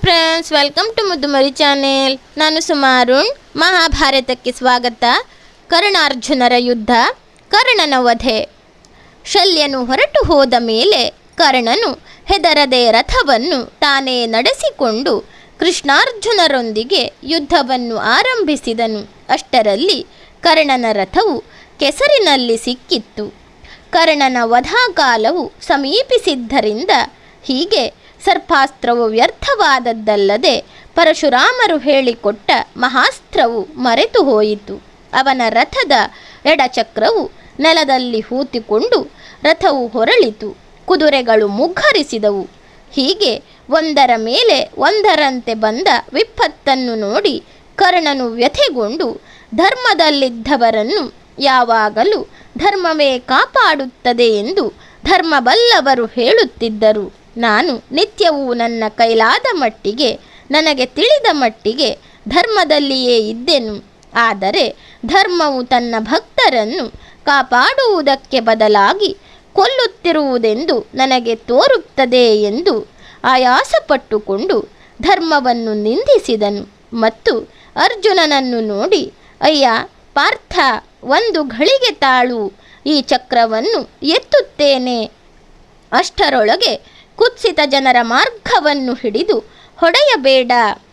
Friends, welcome to Muddumari channel. ನಾನು ಸುಮಾರುಣ್ ಮಹಾಭಾರತಕ್ಕೆ ಸ್ವಾಗತ. ಕರ್ಣಾರ್ಜುನರ ಯುದ್ಧ, ಕರ್ಣನ ವಧೆ. ಶಲ್ಯನು ಹೊರಟು ಹೋದ ಮೇಲೆ ಕರ್ಣನು ಹೆದರದೆ ರಥವನ್ನು ತಾನೇ ನಡೆಸಿಕೊಂಡು ಕೃಷ್ಣಾರ್ಜುನರೊಂದಿಗೆ ಯುದ್ಧವನ್ನು ಆರಂಭಿಸಿದನು. ಅಷ್ಟರಲ್ಲಿ ಕರ್ಣನ ರಥವು ಕೆಸರಿನಲ್ಲಿ ಸಿಕ್ಕಿತ್ತು. ಕರ್ಣನ ವಧಾಕಾಲವು ಸಮೀಪಿಸಿದ್ದರಿಂದ ಹೀಗೆ ಸರ್ಪಾಸ್ತ್ರವು ವ್ಯರ್ಥವಾದದ್ದಲ್ಲದೆ ಪರಶುರಾಮರು ಹೇಳಿಕೊಟ್ಟ ಮಹಾಸ್ತ್ರವು ಮರೆತು ಹೋಯಿತು. ಅವನ ರಥದ ಎಡಚಕ್ರವು ನೆಲದಲ್ಲಿ ಹೂತಿಕೊಂಡು ರಥವು ಹೊರಳಿತು. ಕುದುರೆಗಳು ಮುಗ್ಗರಿಸಿದವು. ಹೀಗೆ ಒಂದರ ಮೇಲೆ ಒಂದರಂತೆ ಬಂದ ವಿಪತ್ತನ್ನು ನೋಡಿ ಕರ್ಣನು ವ್ಯಥೆಗೊಂಡು ಧರ್ಮದಲ್ಲಿದ್ದವರನ್ನು ಯಾವಾಗಲೂ ಧರ್ಮವೇ ಕಾಪಾಡುತ್ತದೆ ಎಂದು ಧರ್ಮಬಲ್ಲವರು ಹೇಳುತ್ತಿದ್ದರು. ನಾನು ನಿತ್ಯವೂ ನನ್ನ ಕೈಲಾದ ಮಟ್ಟಿಗೆ, ನನಗೆ ತಿಳಿದ ಮಟ್ಟಿಗೆ ಧರ್ಮದಲ್ಲಿಯೇ ಇದ್ದೆನು. ಆದರೆ ಧರ್ಮವು ತನ್ನ ಭಕ್ತರನ್ನು ಕಾಪಾಡುವುದಕ್ಕೆ ಬದಲಾಗಿ ಕೊಲ್ಲುತ್ತಿರುವುದೆಂದು ನನಗೆ ತೋರುತ್ತದೆ ಎಂದು ಆಯಾಸಪಟ್ಟುಕೊಂಡು ಧರ್ಮವನ್ನು ನಿಂದಿಸಿದನು. ಮತ್ತು ಅರ್ಜುನನನ್ನು ನೋಡಿ, ಅಯ್ಯ, ಪಾರ್ಥ, ಒಂದು ಘಳಿಗೆ ತಾಳು, ಈ ಚಕ್ರವನ್ನು ಎತ್ತುತ್ತೇನೆ. ಅಷ್ಟರೊಳಗೆ ಕುತ್ಸಿತ ಜನರ ಮಾರ್ಗವನ್ನು ಹಿಡಿದು ಹೊಡೆಯಬೇಡ.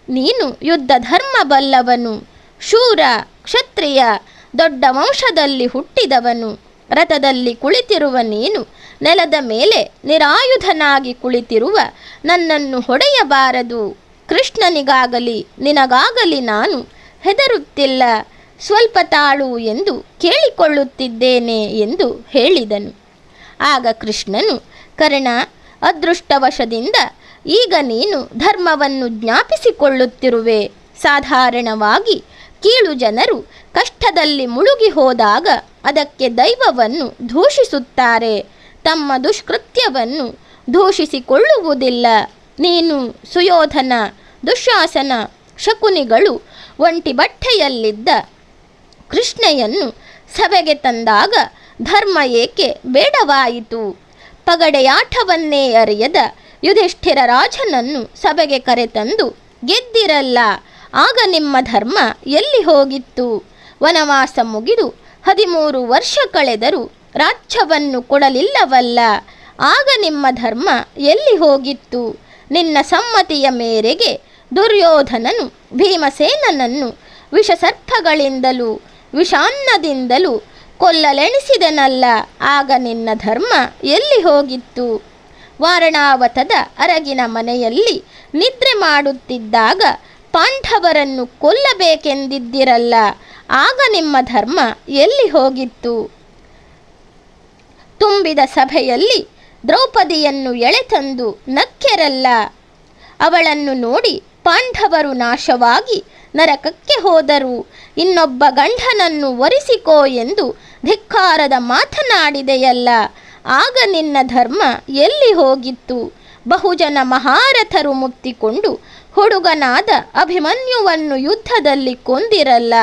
ನೀನು ಯುದ್ಧ ಧರ್ಮ ಬಲ್ಲವನು ಶೂರ ಕ್ಷತ್ರಿಯ ದೊಡ್ಡ ವಂಶದಲ್ಲಿ ಹುಟ್ಟಿದವನು. ರಥದಲ್ಲಿ ಕುಳಿತಿರುವ ನೀನು ನೆಲದ ಮೇಲೆ ನಿರಾಯುಧನಾಗಿ ಕುಳಿತಿರುವ ನನ್ನನ್ನು ಹೊಡೆಯಬಾರದು. ಕೃಷ್ಣನಿಗಾಗಲಿ ನಿನಗಾಗಲಿ ನಾನು ಹೆದರುತ್ತಿಲ್ಲ. ಸ್ವಲ್ಪ ತಾಳು ಎಂದು ಕೇಳಿಕೊಳ್ಳುತ್ತಿದ್ದೇನೆ ಎಂದು ಹೇಳಿದನು. ಆಗ ಕೃಷ್ಣನು, ಕರ್ಣ ಅದೃಷ್ಟವಶದಿಂದ ಈಗ ನೀನು ಧರ್ಮವನ್ನು ಜ್ಞಾಪಿಸಿಕೊಳ್ಳುತ್ತಿರುವೆ. ಸಾಧಾರಣವಾಗಿ ಕೀಳು ಜನರು ಕಷ್ಟದಲ್ಲಿ ಮುಳುಗಿ ಹೋದಾಗ ಅದಕ್ಕೆ ದೈವವನ್ನು ದೂಷಿಸುತ್ತಾರೆ. ತಮ್ಮ ದುಷ್ಕೃತ್ಯವನ್ನು ದೂಷಿಸಿಕೊಳ್ಳುವುದಿಲ್ಲ. ನೀನು ಸುಯೋಧನ, ದುಶಾಸನ, ಶಕುನಿಗಳು ಒಂಟಿ ಬಟ್ಟೆಯಲ್ಲಿದ್ದ ಕೃಷ್ಣೆಯನ್ನು ಸಭೆಗೆ ತಂದಾಗ ಧರ್ಮ ಏಕೆ ಬೇಡವಾಯಿತು? ಪಗಡೆಯಾಟವನ್ನೇ ಅರಿಯದ ಯುಧಿಷ್ಠಿರ ರಾಜನನ್ನು ಸಭೆಗೆ ಕರೆತಂದು, ಗೆದ್ದಿರಲ್ಲ, ಆಗ ನಿಮ್ಮ ಧರ್ಮ ಎಲ್ಲಿ ಹೋಗಿತ್ತು? ವನವಾಸ ಮುಗಿದು ಹದಿಮೂರು ವರ್ಷ ಕಳೆದರೂ ರಾಜ್ಯವನ್ನು ಕೊಡಲಿಲ್ಲವಲ್ಲ, ಆಗ ನಿಮ್ಮ ಧರ್ಮ ಎಲ್ಲಿ ಹೋಗಿತ್ತು? ನಿನ್ನ ಸಮ್ಮತಿಯ ಮೇರೆಗೆ ದುರ್ಯೋಧನನು ಭೀಮಸೇನನನ್ನು ವಿಷಸರ್ಪಗಳಿಂದಲೂ ವಿಷಾನ್ನದಿಂದಲೂ ಕೊಲ್ಲಲೆಣಿಸಿದನಲ್ಲ. ಆಗ ನಿನ್ನ ಧರ್ಮ ಎಲ್ಲಿ ಹೋಗಿತ್ತು? ವಾರಣಾವತದ ಅರಗಿನ ಮನೆಯಲ್ಲಿ ನಿದ್ರೆ ಮಾಡುತ್ತಿದ್ದಾಗ ಪಾಂಡವರನ್ನು ಕೊಲ್ಲಬೇಕೆಂದಿದ್ದಿರಲ್ಲ. ಆಗ ನಿಮ್ಮ ಧರ್ಮ ಎಲ್ಲಿ ಹೋಗಿತ್ತು? ತುಂಬಿದ ಸಭೆಯಲ್ಲಿ ದ್ರೌಪದಿಯನ್ನು ಎಳೆತಂದು ನಕ್ಕೆರಲ್ಲ. ಅವಳನ್ನು ನೋಡಿ ಪಾಂಡವರು ನಾಶವಾಗಿ ನರಕಕ್ಕೆ ಹೋದರು. ಇನ್ನೊಬ್ಬ ಗಂಡನನ್ನು ಒರಿಸಿಕೋ ಎಂದು ಧಿಕ್ಕಾರದ ಮಾತನಾಡಿದೆಯಲ್ಲ. ಆಗ ನಿನ್ನ ಧರ್ಮ ಎಲ್ಲಿ ಹೋಗಿತ್ತು? ಬಹುಜನ ಮಹಾರಥರು ಮುತ್ತಿಕೊಂಡು ಹುಡುಗನಾದ ಅಭಿಮನ್ಯುವನ್ನು ಯುದ್ಧದಲ್ಲಿ ಕೊಂದಿರಲ್ಲ.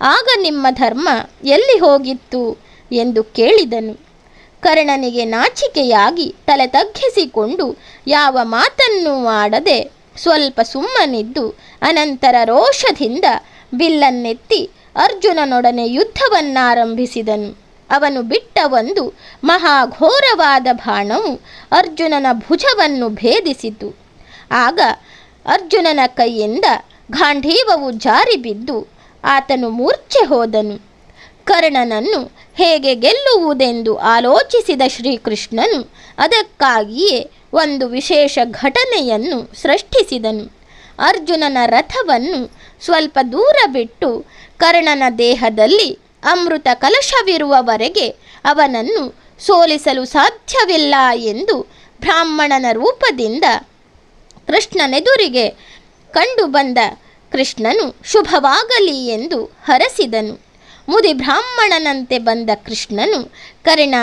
ಆಗ ನಿಮ್ಮ ಧರ್ಮ ಎಲ್ಲಿ ಹೋಗಿತ್ತು? ಎಂದು ಕೇಳಿದನು. ಕರ್ಣನಿಗೆ ನಾಚಿಕೆಯಾಗಿ ತಲೆ ತಗ್ಗಿಸಿಕೊಂಡು ಯಾವ ಮಾತನ್ನೂ ಆಡದೆ ಸ್ವಲ್ಪ ಸುಮ್ಮನಿದ್ದು ಅನಂತರ ರೋಷದಿಂದ ಬಿಲ್ಲನ್ನೆತ್ತಿ ಅರ್ಜುನನೊಡನೆ ಯುದ್ಧವನ್ನಾರಂಭಿಸಿದನು. ಅವನು ಬಿಟ್ಟ ಒಂದು ಮಹಾಘೋರವಾದ ಬಾಣವು ಅರ್ಜುನನ ಭುಜವನ್ನು ಭೇದಿಸಿತು. ಆಗ ಅರ್ಜುನನ ಕೈಯಿಂದ ಗಾಂಧೀವವು ಜಾರಿ ಬಿದ್ದು ಆತನು ಮೂರ್ಛೆ ಹೋದನು. ಕರ್ಣನನ್ನು ಹೇಗೆ ಗೆಲ್ಲುವುದೆಂದು ಆಲೋಚಿಸಿದ ಶ್ರೀಕೃಷ್ಣನು ಅದಕ್ಕಾಗಿಯೇ ಒಂದು ವಿಶೇಷ ಘಟನೆಯನ್ನು ಸೃಷ್ಟಿಸಿದನು. ಅರ್ಜುನನ ರಥವನ್ನು ಸ್ವಲ್ಪ ದೂರ ಬಿಟ್ಟು ಕರ್ಣನ ದೇಹದಲ್ಲಿ ಅಮೃತ ಕಲಶವಿರುವವರೆಗೆ ಅವನನ್ನು ಸೋಲಿಸಲು ಸಾಧ್ಯವಿಲ್ಲ ಎಂದು ಬ್ರಾಹ್ಮಣನ ರೂಪದಿಂದ ಕೃಷ್ಣನೆದುರಿಗೆ ಕಂಡುಬಂದ ಕೃಷ್ಣನು ಶುಭವಾಗಲಿ ಎಂದು ಹರಸಿದನು. ಮುದಿ ಬ್ರಾಹ್ಮಣನಂತೆ ಬಂದ ಕೃಷ್ಣನು, ಕರ್ಣ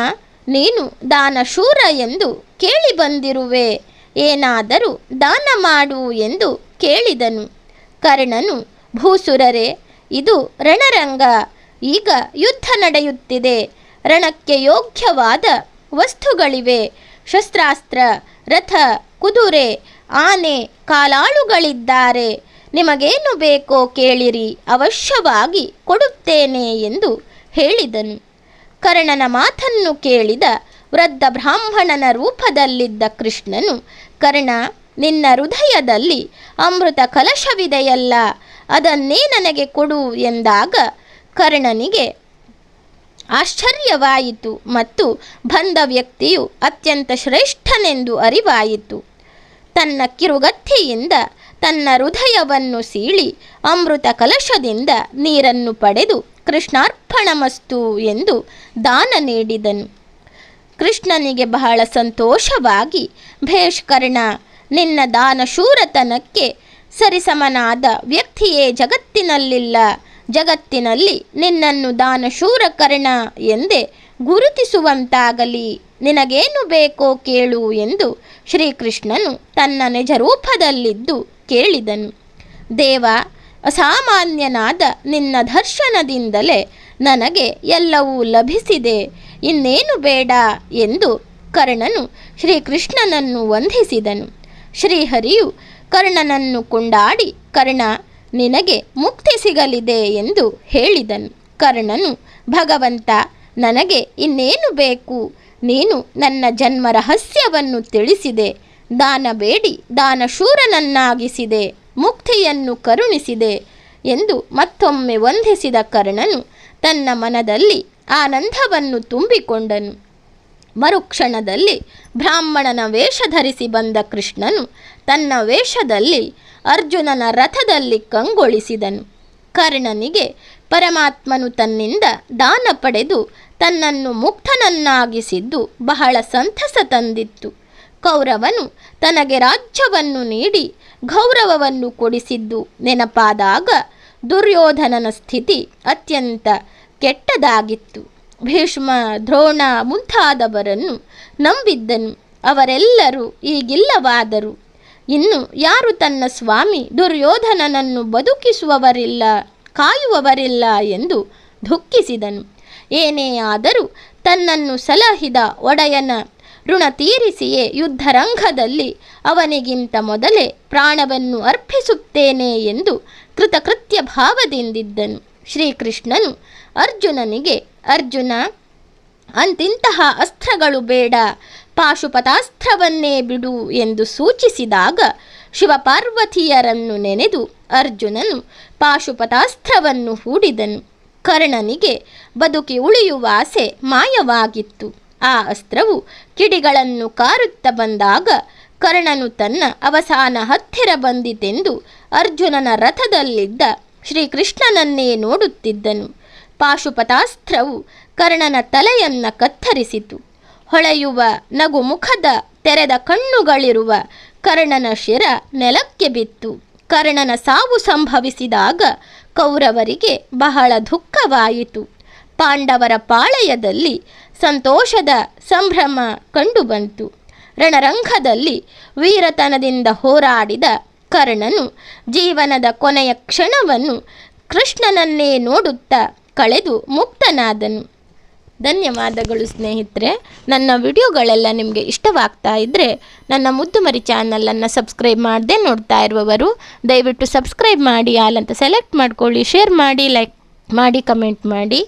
ನೀನು ದಾನಶೂರ ಎಂದು ಕೇಳಿ ಬಂದಿರುವೆ. ಏನಾದರೂ ದಾನ ಮಾಡು ಎಂದು ಕೇಳಿದನು. ಕರ್ಣನು, ಭೂಸುರರೆ, ಇದು ರಣರಂಗ. ಈಗ ಯುದ್ಧ ನಡೆಯುತ್ತಿದೆ. ರಣಕ್ಕೆ ಯೋಗ್ಯವಾದ ವಸ್ತುಗಳಿವೆ. ಶಸ್ತ್ರಾಸ್ತ್ರ, ರಥ, ಕುದುರೆ, ಆನೆ, ಕಾಲಾಳುಗಳಿದ್ದಾರೆ. ನಿಮಗೇನು ಬೇಕೋ ಕೇಳಿರಿ, ಅವಶ್ಯವಾಗಿ ಕೊಡುತ್ತೇನೆ ಎಂದು ಹೇಳಿದನು. ಕರ್ಣನ ಮಾತನ್ನು ಕೇಳಿದ ವೃದ್ಧ ಬ್ರಾಹ್ಮಣನ ರೂಪದಲ್ಲಿದ್ದ ಕೃಷ್ಣನು, ಕರ್ಣ, ನಿನ್ನ ಹೃದಯದಲ್ಲಿ ಅಮೃತ ಕಲಶವಿದೆಯಲ್ಲ, ಅದನ್ನೇ ನನಗೆ ಕೊಡು ಎಂದಾಗ ಕರ್ಣನಿಗೆ ಆಶ್ಚರ್ಯವಾಯಿತು ಮತ್ತು ಬಂದ ವ್ಯಕ್ತಿಯು ಅತ್ಯಂತ ಶ್ರೇಷ್ಠನೆಂದು ಅರಿವಾಯಿತು. ತನ್ನ ಕಿರುಗತ್ತಿಯಿಂದ ತನ್ನ ಹೃದಯವನ್ನು ಸೀಳಿ ಅಮೃತ ಕಲಶದಿಂದ ನೀರನ್ನು ಪಡೆದು ಕೃಷ್ಣಾರ್ಪಣಮಸ್ತು ಎಂದು ದಾನ ನೀಡಿದನು. ಕೃಷ್ಣನಿಗೆ ಬಹಳ ಸಂತೋಷವಾಗಿ, ಭೇಷ್ಕರ್ಣ, ನಿನ್ನ ದಾನಶೂರತನಕ್ಕೆ ಸರಿಸಮನಾದ ವ್ಯಕ್ತಿಯೇ ಜಗತ್ತಿನಲ್ಲಿಲ್ಲ. ಜಗತ್ತಿನಲ್ಲಿ ನಿನ್ನನ್ನು ದಾನಶೂರ ಕರ್ಣ ಎಂದೇ ಗುರುತಿಸುವಂತಾಗಲಿ. ನಿನಗೇನು ಬೇಕೋ ಕೇಳು ಎಂದು ಶ್ರೀಕೃಷ್ಣನು ತನ್ನ ನಿಜರೂಪದಲ್ಲಿದ್ದು ಕೇಳಿದನು. ದೇವ ಅಸಾಮಾನ್ಯನಾದ ನಿನ್ನ ದರ್ಶನದಿಂದಲೇ ನನಗೆ ಎಲ್ಲವೂ ಲಭಿಸಿದೆ. ಇನ್ನೇನು ಬೇಡ ಎಂದು ಕರ್ಣನು ಶ್ರೀಕೃಷ್ಣನನ್ನು ವಂದಿಸಿದನು. ಶ್ರೀಹರಿಯು ಕರ್ಣನನ್ನು ಕೊಂಡಾಡಿ, ಕರ್ಣ, ನಿನಗೆ ಮುಕ್ತಿ ಸಿಗಲಿದೆ ಎಂದು ಹೇಳಿದನು. ಕರ್ಣನು, ಭಗವಂತ, ನನಗೆ ಇನ್ನೇನು ಬೇಕು? ನೀನು ನನ್ನ ಜನ್ಮ ರಹಸ್ಯವನ್ನು ತಿಳಿಸಿದೆ. ದಾನ ಬೇಡಿ ದಾನಶೂರನನ್ನಾಗಿಸಿದೆ. ಮುಕ್ತಿಯನ್ನು ಕರುಣಿಸಿದೆ ಎಂದು ಮತ್ತೊಮ್ಮೆ ವಂದಿಸಿದ ಕರ್ಣನು ತನ್ನ ಮನದಲ್ಲಿ ಆನಂದವನ್ನು ತುಂಬಿಕೊಂಡನು. ಮರುಕ್ಷಣದಲ್ಲಿ ಬ್ರಾಹ್ಮಣನ ವೇಷ ಧರಿಸಿ ಬಂದ ಕೃಷ್ಣನು ತನ್ನ ವೇಷದಲ್ಲಿ ಅರ್ಜುನನ ರಥದಲ್ಲಿ ಕಂಗೊಳಿಸಿದನು. ಕರ್ಣನಿಗೆ ಪರಮಾತ್ಮನು ತನ್ನಿಂದ ದಾನ ಪಡೆದು ತನ್ನನ್ನು ಮುಕ್ತನನ್ನಾಗಿಸಿದ್ದು ಬಹಳ ಸಂತಸ ತಂದಿತ್ತು. ಕೌರವನು ತನಗೆ ರಾಜ್ಯವನ್ನು ನೀಡಿ ಗೌರವವನ್ನು ಕೊಡಿಸಿದ್ದು ನೆನಪಾದಾಗ ದುರ್ಯೋಧನನ ಸ್ಥಿತಿ ಅತ್ಯಂತ ಕೆಟ್ಟದಾಗಿತ್ತು. ಭೀಷ್ಮ, ದ್ರೋಣ ಮುಂತಾದವರನ್ನು ನಂಬಿದ್ದನು. ಅವರೆಲ್ಲರೂ ಈಗಿಲ್ಲವಾದರು ಇನ್ನು ಯಾರು ತನ್ನ ಸ್ವಾಮಿ ದುರ್ಯೋಧನನನ್ನು ಬದುಕಿಸುವವರಿಲ್ಲ, ಕಾಯುವವರಿಲ್ಲ ಎಂದು ದುಃಖಿಸಿದನು. ಏನೇ ಆದರೂ ತನ್ನನ್ನು ಸಲಹಿದ ಒಡೆಯನ ಋಣ ತೀರಿಸಿಯೇ ಯುದ್ಧರಂಗದಲ್ಲಿ ಅವನಿಗಿಂತ ಮೊದಲೇ ಪ್ರಾಣವನ್ನು ಅರ್ಪಿಸುತ್ತೇನೆ ಎಂದು ಕೃತಕೃತ್ಯ ಭಾವದಿಂದಿದ್ದನು. ಶ್ರೀಕೃಷ್ಣನು ಅರ್ಜುನನಿಗೆ, ಅರ್ಜುನ, ಅಂತಿಂತಹ ಅಸ್ತ್ರಗಳು ಬೇಡ, ಪಾಶುಪತಾಸ್ತ್ರವನ್ನೇ ಬಿಡು ಎಂದು ಸೂಚಿಸಿದಾಗ ಶಿವಪಾರ್ವತಿಯರನ್ನು ನೆನೆದು ಅರ್ಜುನನು ಪಾಶುಪತಾಸ್ತ್ರವನ್ನು ಹೂಡಿದನು. ಕರ್ಣನಿಗೆ, ಬದುಕಿ ಉಳಿಯುವ ಆಸೆ ಮಾಯವಾಗಿತ್ತು. ಆ ಅಸ್ತ್ರವು ಕಿಡಿಗಳನ್ನು ಕಾರುತ್ತ ಬಂದಾಗ ಕರ್ಣನು ತನ್ನ ಅವಸಾನ ಹತ್ತಿರ ಬಂದಿತೆಂದು ಅರ್ಜುನನ ರಥದಲ್ಲಿದ್ದ ಶ್ರೀಕೃಷ್ಣನನ್ನೇ ನೋಡುತ್ತಿದ್ದನು. ಪಾಶುಪತಾಸ್ತ್ರವು ಕರ್ಣನ ತಲೆಯನ್ನ ಕತ್ತರಿಸಿತು. ಹೊಳೆಯುವ ನಗು ಮುಖದ ತೆರೆದ ಕಣ್ಣುಗಳಿರುವ ಕರ್ಣನ ಶಿರ ನೆಲಕ್ಕೆ ಬಿತ್ತು. ಕರ್ಣನ ಸಾವು ಸಂಭವಿಸಿದಾಗ ಕೌರವರಿಗೆ ಬಹಳ ದುಃಖವಾಯಿತು. ಪಾಂಡವರ ಪಾಳೆಯದಲ್ಲಿ ಸಂತೋಷದ ಸಂಭ್ರಮ ಕಂಡುಬಂತು. ರಣರಂಗದಲ್ಲಿ ವೀರತನದಿಂದ ಹೋರಾಡಿದ ಕರ್ಣನು ಜೀವನದ ಕೊನೆಯ ಕ್ಷಣವನ್ನು ಕೃಷ್ಣನನ್ನೇ ನೋಡುತ್ತಾ ಕಳೆದು ಮುಕ್ತನಾದನು. ಧನ್ಯವಾದಗಳು ಸ್ನೇಹಿತರೆ. ನನ್ನ ವಿಡಿಯೋಗಳೆಲ್ಲ ನಿಮಗೆ ಇಷ್ಟವಾಗ್ತಾ ಇದ್ದರೆ ನನ್ನ ಮುದ್ದುಮರಿ ಚಾನಲನ್ನು ಸಬ್ಸ್ಕ್ರೈಬ್ ಮಾಡದೆ ನೋಡ್ತಾ ಇರುವವರು, ದಯವಿಟ್ಟು ಸಬ್ಸ್ಕ್ರೈಬ್ ಮಾಡಿ, ಆಲ್ ಅಂತ ಸೆಲೆಕ್ಟ್ ಮಾಡ್ಕೊಳ್ಳಿ, ಶೇರ್ ಮಾಡಿ, ಲೈಕ್ ಮಾಡಿ, ಕಮೆಂಟ್ ಮಾಡಿ.